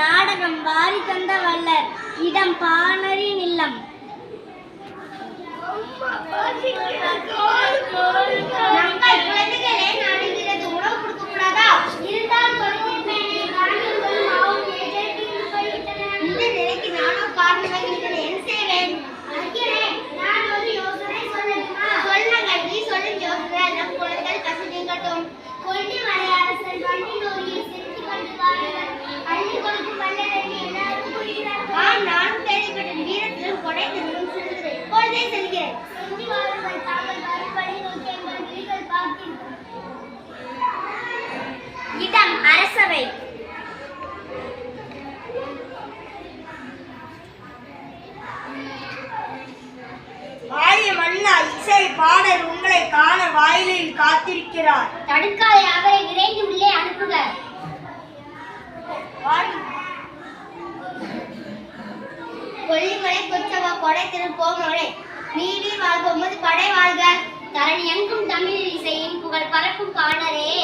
நாடகம் வாரி தந்த வல்லர் இடம் பாணரின் இல்லம். பார்த்திருக்கும் இடம் அரசவை. ஆரிய மன்னா இசை பாடல் உங்களை காண வாயிலில் காத்திருக்கிறார். தடுக்காதே அவரை விரைந்து உள்ளே அனுப்புக. கொல்லிமலை கொச்சவா கொடை திருப்போமோரே நீதி வாழ்க உமது படை வாழ்க. தரணி எங்கும் தமிழ் இசையின் புகழ் பரப்பும் காணரே.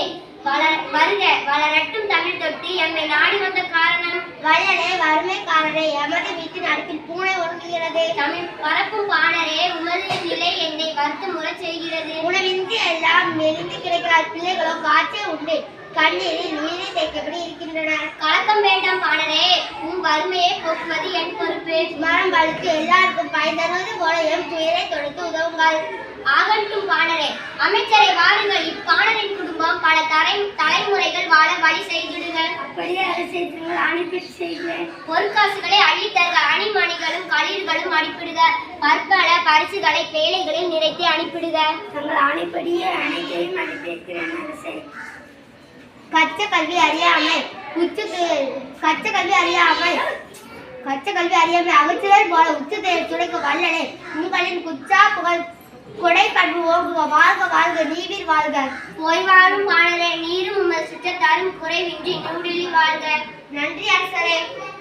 வருக வளரட்டும் தமிழ் தொட்டு எம்மை நாடி வந்த காரணம். வள்ளலே வறுமைக்காரரே எமது வீட்டின் அடுப்பில் பூனை ஒடுங்குகிறது தமிழ் பரப்பும் பாணரே உமது நிலை என்னை வருத்தம் உறச் செய்கிறது. உணவின்றி எல்லாம் மெலிந்து கிடக்கிறார் பிள்ளைகளோ காய்ச்சே உண்டு. கண்ணீரில் நீரை தேய்க்கப்படி இருக்கின்றன கலக்கம் வேண்டாம் பாணரே வறுமையை போக்குவது என் பொறுப்பு. மரம் பழுத்து எல்லாருக்கும் பயன் தருவது போல எம் துயரை தொடுத்து உதவுங்கள். ஆகட்டும் பாணரே அமைச்சரை வாருங்கள். இப்பாணரின் குடும்பம் பல தலை தலைமுறைகள் வாழ வழி செய்திடுங்கள். அப்படியே செய்திருங்கள் அனுப்பி செய்கிறேன். பொற்காசுகளை அள்ளித் தருக. அணிமணிகளும் களிர்களும் அனுப்பிடுக பற்பல பரிசுகளை பேழைகளில் நிறைத்து அனுப்பிடுக. தங்கள் ஆணைப்படியே அனைத்தையும் அரசே கச்ச கல்வி அறியாமை. உச்சத்து கச்ச கல்வி அறியாமல் கச்ச கல்வி அறியாமை அகற்றுதல் போல உச்சத்தை துடைக்க வல்லனே உங்களின் குச்சா புகழ் கொடை பண்பு ஓங்குக வாழ்க வாழ்க நீவிர் வாழ்க. ஓய்வாடும் வாழரே நீரும் உங்கள் சுற்றத்தாரும் குறைவின்றி நூடிலி வாழ்க. நன்றி அரசரே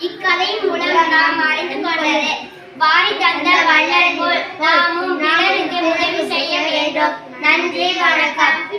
இக்கதையின் மூலம் நாம் அறிந்து கொண்டது வாரி தந்த வள்ளல் போல் நாமும் பிறருக்கு உதவி செய்ய வேண்டும். நன்றி வணக்கம்.